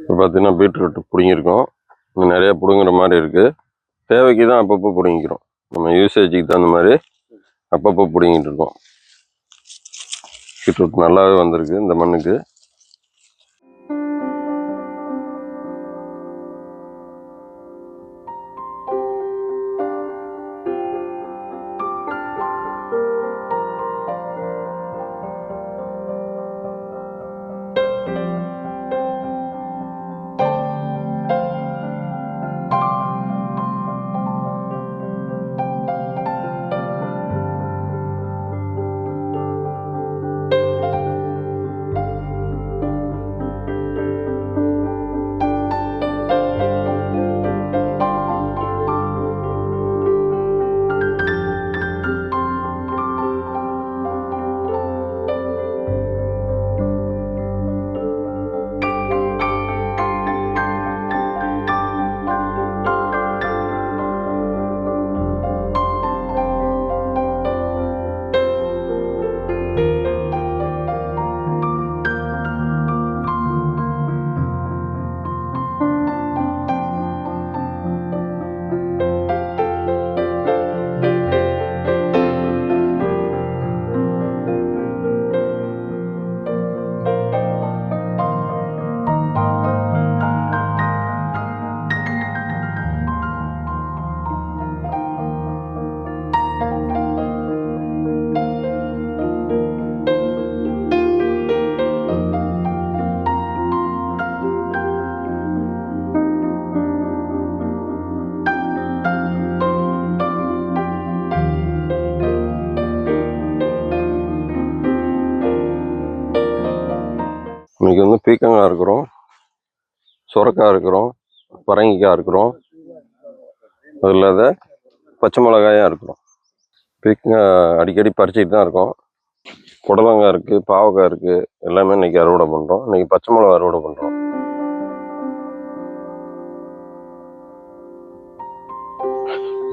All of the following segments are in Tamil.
இப்போ பார்த்தீங்கன்னா பீட்ரூட் பிடுங்கியிருக்கோம். இன்னும் நிறைய பிடுங்குற மாதிரி இருக்குது தேவைக்கு தான் அப்பப்போ பிடுங்கிக்கிறோம். நம்ம யூசேஜுக்கு தகுந்த மாதிரி அப்பப்போ பிடுங்கிட்டு இருக்கோம். பீட்ரூட் நல்லாவே வந்திருக்கு இந்த மண்ணுக்கு. இன்றைக்கி வந்து பீக்கங்காய் இருக்கிறோம் சுரக்காய் இருக்கிறோம் பரங்கிக்காய் இருக்கிறோம் அது இல்லாத பச்சை மிளகாயாக இருக்கிறோம். பீக்கங்காய் அடிக்கடி பறிச்சுட்டு தான் இருக்கோம். புடலங்காய் இருக்குது பாவக்காய் இருக்குது எல்லாமே இன்னைக்கு அறுவடை பண்ணுறோம் இன்னைக்கு பச்சை மிளகா அறுவடை பண்ணுறோம்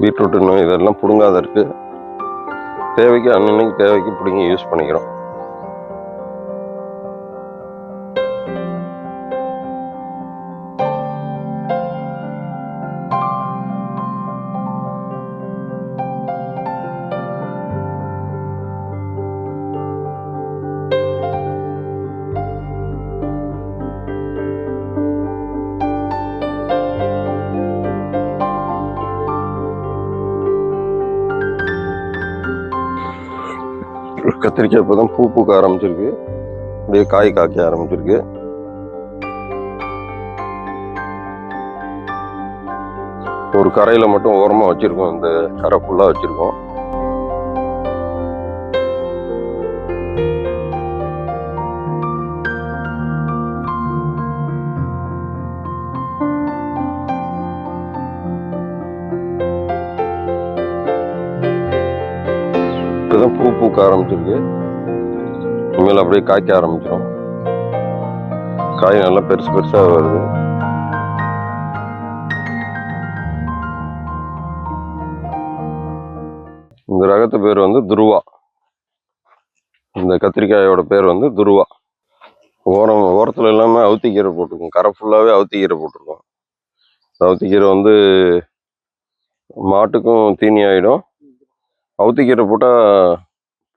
பீட்ரூட் இன்னும் இதெல்லாம் பிடுங்காத இருக்குது தேவைக்கு அன்னன்னைக்கு தேவைக்கு பிடுங்கி யூஸ் பண்ணிக்கிறோம். கத்திரிக்காய் இப்போ தான் பூ பூக்க ஆரம்பிச்சிருக்கு. அப்படியே காய் காய்க்க ஆரம்பிச்சிருக்கு. ஒரு கரையில் மட்டும் ஓரமாக வச்சுருக்கோம். இந்த கரை ஃபுல்லாக வச்சுருக்கோம். பூக்க ஆரம்பிச்சிருக்கு. இனிமேல் அப்படியே காய்க்க ஆரம்பிச்சிடும் காய் நல்லா பெருசு பெருசாக வருது. இந்த ரகத்து பேர் வந்து துருவா. இந்த கத்திரிக்காயோட பேர் வந்து துருவா. ஓரம் ஓரத்தில் எல்லாமே அவுத்திக்கீரை போட்டிருக்கோம். கரை ஃபுல்லாகவே அவுத்திக்கீரை போட்டிருக்கோம். அவுத்திக்கீரை வந்து மாட்டுக்கும் தீனி ஆகிடும் அவுத்திக்கீரை போட்டால்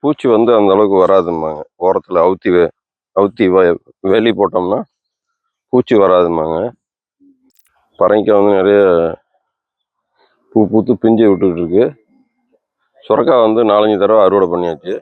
பூச்சி வந்து அந்த அளவுக்கு வராதும்பாங்க. ஓரத்தில் அவுத்தி வே அவுத்தி வேலி போட்டோம்னா பூச்சி வராதும்பாங்க. பறங்கிக்காய் வந்து நிறைய பூ பூத்து பிஞ்சு விட்டுட்டு இருக்கு. சுரக்காய் வந்து நாலஞ்சு தடவை அறுவடை பண்ணியாச்சு.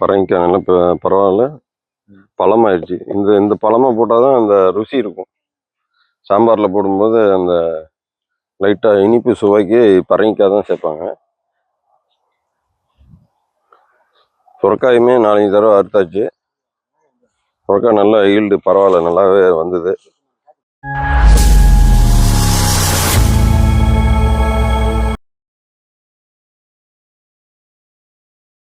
பரங்கிக்காய் நல்லா பரவாயில்ல. பழமாயிடுச்சு. இந்த இந்த பழமா போட்டால் தான் அந்த ருசி இருக்கும். சாம்பாரில் போடும்போது அந்த லைட்டாக இனிப்பு சுவைக்கு பரங்கிக்காய் தான் சேர்ப்பாங்க. சுரக்காயுமே நாலஞ்சு தடவை அறுத்தாச்சு. அவருக்கா நல்ல ஈல்டு பரவாயில்ல. நல்லாவே வந்தது.